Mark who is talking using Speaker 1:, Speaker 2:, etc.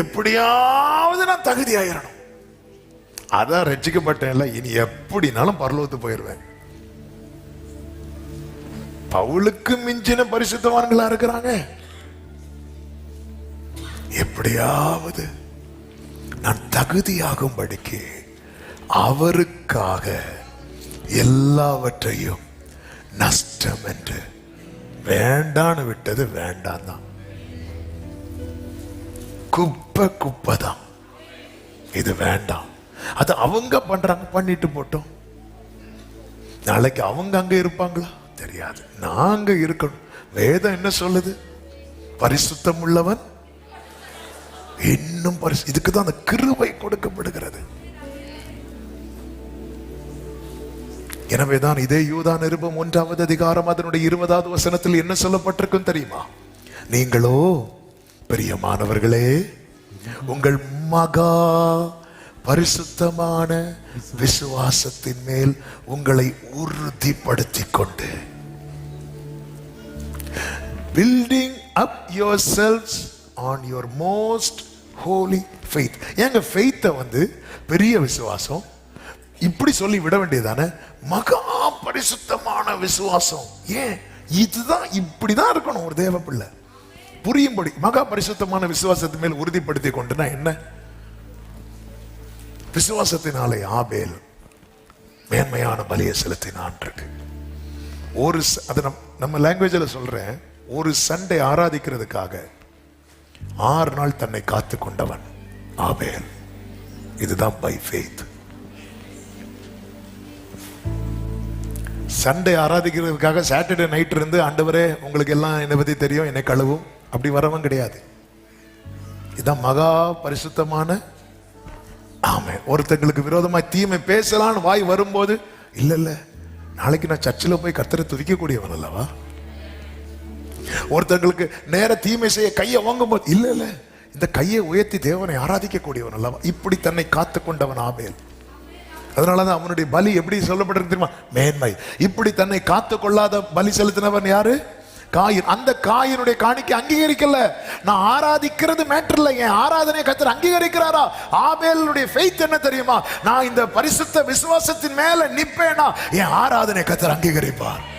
Speaker 1: எப்படியாவது நான் தகுதி ஆயிரணும் அதான் ரசிக்கப்பட்டேன்ல இனி எப்படினாலும் பரலோத்து போயிடுவேன் பவுலுக்கு மிஞ்சின பரிசுத்தவான்களா இருக்கிறாங்க எப்படியாவது நான் தகுதியாகும் படிக்க அவருக்காக எல்லாவற்றையும் நஷ்டம் என்று வேண்டான்னு விட்டது வேண்டாம் தான் குப்பை குப்பை தான் இது வேண்டாம் அது அவங்க பண்றாங்க பண்ணிட்டு போட்டோம் நாளைக்கு அவங்க அங்க இருப்பாங்களா தெரியாது நாங்க இருக்கணும் வேதம் என்ன சொல்லுது பரிசுத்தம் உள்ளவன் இன்னும் பரிசு இதுக்கு தான் அந்த கிருவை கொடுக்கப்படுகிறது எனவேதான் இதே யூதா நிருபம் ஒன்றாவது அதிகாரம் அதனுடைய இருபதாவது வசனத்தில் என்ன சொல்லப்பட்டிருக்கும் தெரியுமா நீங்களோ பிரியமானவர்களே உங்கள் மகா பரிசுத்தமான விசுவாசத்தின் மேல் உங்களை உறுதிப்படுத்தி கொண்டு building up yourselves on your most holy faith எங்க ஃபெய்த்த வந்து பெரிய விசுவாசம் இப்படி சொல்லி விட வேண்டியதானே மகா பரிசுத்தமான விசுவாசம் ஏன் இதுதான் இப்படிதான் இருக்கணும் ஒரு தேவ பிள்ளை புரியும்படி மகா பரிசுத்தமான விசுவாசத்தின் மேல் உறுதிப்படுத்தி கொண்டுனா என்ன விசுவாசத்தினாலே ஆபேல் மேன்மையான பலியை செலுத்தினான் இருக்கு ஒரு அதை நம் நம்ம லாங்குவேஜில் சொல்கிறேன் ஒரு சண்டை ஆராதிக்கிறதுக்காக ஆறு நாள் தன்னை காத்து கொண்டவன் ஆபேல் இதுதான் பை ஃபேத் சண்டை ஆராதிக்கிறதுக்காக சாட்டர்டே நைட் இருந்து ஆண்டவரே உங்களுக்கு எல்லாம் என்னை பற்றி தெரியும் என்னை கழுவும் அப்படி வரவன் கிடையாது இதான் மகா பரிசுத்தமான ஆமை ஒருத்தங்களுக்கு விரோதமாக தீமை பேசலான்னு வாய் வரும்போது இல்லை இல்லை நாளைக்கு நான் சர்ச்சில் போய் கத்தரை துதிக்கக்கூடியவன் அல்லவா ஒருத்தங்களுக்கு நேர தீமை செய்ய கையை வாங்கும் போது இல்லை இல்லை இந்த கையை உயர்த்தி தேவனை ஆராதிக்கக்கூடியவன் அல்லவா இப்படி தன்னை காத்து கொண்டவன் ஆபேல் அதனால தான் அவனுடைய பலி எப்படி சொல்லப்பட்டிருக்கு தெரியுமா மேன்மை இப்படி தன்னை காத்து கொள்ளாத பலி செலுத்தினவன் யாரு காயின் அந்த காயினுடைய காணிக்கை அங்கீகரிக்கல நான் ஆராதிக்கிறது மேட்டர் இல்லை என் ஆராதனை கத்தர் அங்கீகரிக்கிறாரா ஆபேலுடைய ஃபெய்த் என்ன தெரியுமா நான் இந்த பரிசுத்த விசுவாசத்தின் மேல நிப்பேனா என் ஆராதனை கத்தர் அங்கீகரிப்பார்